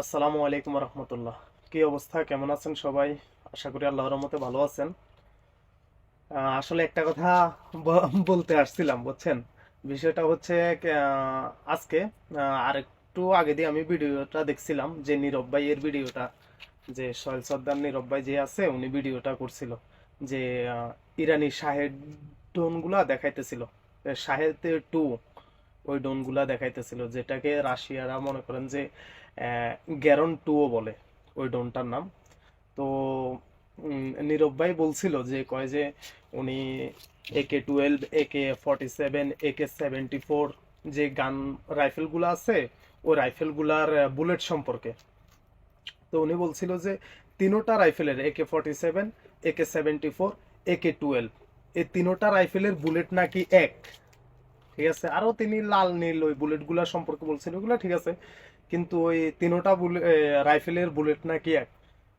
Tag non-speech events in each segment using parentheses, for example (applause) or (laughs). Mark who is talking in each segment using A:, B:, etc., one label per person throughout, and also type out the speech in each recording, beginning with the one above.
A: আসসালামু আলাইকুম রহমতুল্লাহ। কি অবস্থা? কেমন আছেন সবাই? আশা করি আল্লাহর রহমতে ভালো আছেন। আসলে একটা কথা বলতে আসছিলাম, বুঝছেন? বিষয়টা হচ্ছে আজকে আর একটু আগে দিয়ে আমি ভিডিওটা দেখছিলাম যে নীরব ভাই এর ভিডিওটা, যে সোহেল সর্দার নীরব ভাই যে আছে, উনি ভিডিওটা করছিল, যে ইরানি শাহেদ ড্রোনগুলা দেখাইতেছিল। শাহেদ টু ওই ড্রোনগুলা দেখাইতেছিল, যেটাকে রাশিয়ারা মনে করেন যে গ্যারন টুও বলে ওই ড্রোনটার নাম। তো নীরব ভাই বলছিল যে, কয় যে উনি AK twelve AK forty seven AK seventy four যে গান রাইফেলগুলো আছে, ওই রাইফেলগুলার বুলেট সম্পর্কে। তো উনি বলছিল যে, তিনোটা রাইফেলের AK forty seven AK seventy four AK twelve এই তিনোটা রাইফেলের বুলেট নাকি এক? ঠিক আছে? আরও তিনি লাল, নীল ওই বুলেটগুলা সম্পর্কে বলছেন, ওগুলা ঠিক আছে। কিন্তু ওই তিনোটা বুলেট রাইফেলের বুলেট নাকি এক?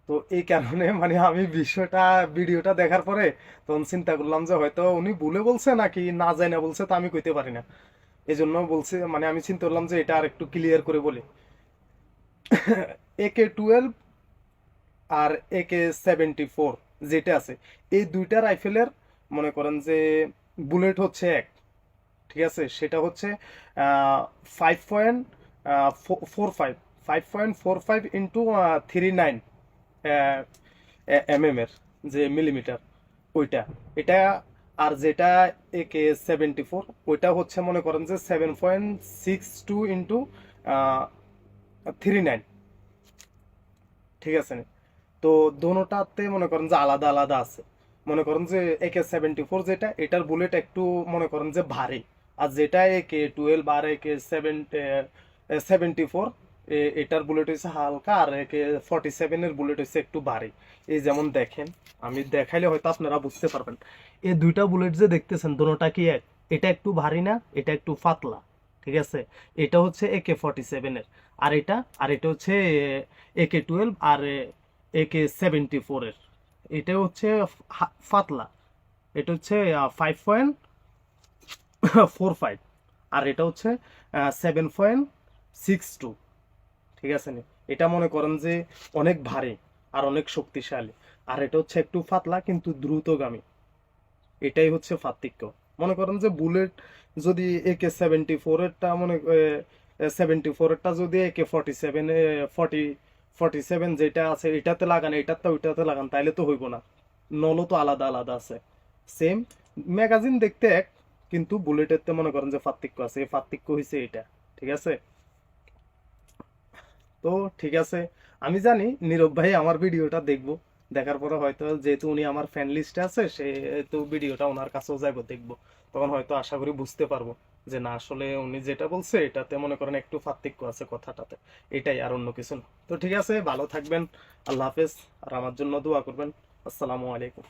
A: তো এই কারণে (laughs) মানে আমি বিষয়টা ভিডিওটা দেখার পরে তখন চিন্তা করলাম যে হয়তো উনি ভুলে বলছে নাকি না যায় না বলছে, তা আমি কইতে পারি না। এই জন্য বলছে মানে আমি চিন্তা করলাম যে এটা আর একটু ক্লিয়ার করে বলি। (laughs) একে টুয়েলভ আর একে সেভেন্টি ফোর যেটা আছে, এই দুইটা রাইফেলের মনে করেন যে বুলেট হচ্ছে এক। ঠিক আছে? সেটা হচ্ছে five point four five five point four five into three nine M এর যে মিলিমিটার ওইটা। এটা আর যেটা একে সেভেন্টি ফোর ওইটা হচ্ছে মনে করেন যে seven point six two into three nine ঠিক আছে? তো দোনোটাতে মনে করেন যে আলাদা আলাদা আছে। মনে করেন যে একে সেভেন্টি ফোর যেটা, এটার বুলেট একটু মনে করেন যে ভারী। আর যেটা একে twelve R A K seven seventy four এটার বুলেট হচ্ছে হালকা আর একে ফর্টি সেভেনের বুলেট হচ্ছে একটু ভারী। এই যেমন দেখেন, আমি দেখাইলে হয়তো আপনারা বুঝতে পারবেন। এই দুইটা বুলেট যে দেখতেছেন দোনোটা কি এক? এটা একটু ভারী না, এটা একটু ফাতলা, ঠিক আছে? এটা হচ্ছে একে ফর্টি সেভেনের আর এটা আর এটা হচ্ছে একে টুয়েলভ আর একে সেভেন্টি ফোরের এটা হচ্ছে ফাতলা, এটা হচ্ছে ফাইভ পয়েন্ট ফোর ফাইভ। আর এটা হচ্ছে সেভেন পয়েন্ট সিক্স টু ঠিক আছে নি? এটা মনে করেন যে অনেক ভারী আর অনেক শক্তিশালী। আর এটা হচ্ছে একটু ফাতলা কিন্তু দ্রুতগামী। এটাই হচ্ছে পার্থক্য। মনে করেন যে বুলেট যদি একে সেভেন্টি ফোরেরটা মনে সেভেন্টি ফোরেরটা যদি AK forty seven forty forty seven যেটা আছে, এটাতে লাগান, এটাতে ওইটাতে লাগান, তাইলে তো হইব না। নলও তো আলাদা আলাদা আছে। সেম ম্যাগাজিন দেখতে এক কিন্তু বুলেটের তো মনে করেন যে পার্থক্য আছে, এই পার্থক্য হয়েছে এটা, ঠিক আছে? তো ঠিক আছে, আমি জানি নীরব ভাই আমার ভিডিওটা দেখব, দেখার পরে হয়তো যেহেতু উনি আমার ফ্যান লিস্টে আছে, সেহেতু ভিডিওটা ওনার কাছেও যাইবো দেখব, তখন হয়তো আশা করি বুঝতে পারব যে না, আসলে উনি যেটা বলছে, এটাতে মনে করেন একটু পার্থক্য আছে কথাটাতে, এটাই আর অন্য কিছু না। তো ঠিক আছে, ভালো থাকবেন, আল্লাহ হাফেজ, আর আমার জন্য দোয়া করবেন, আসসালামু আলাইকুম।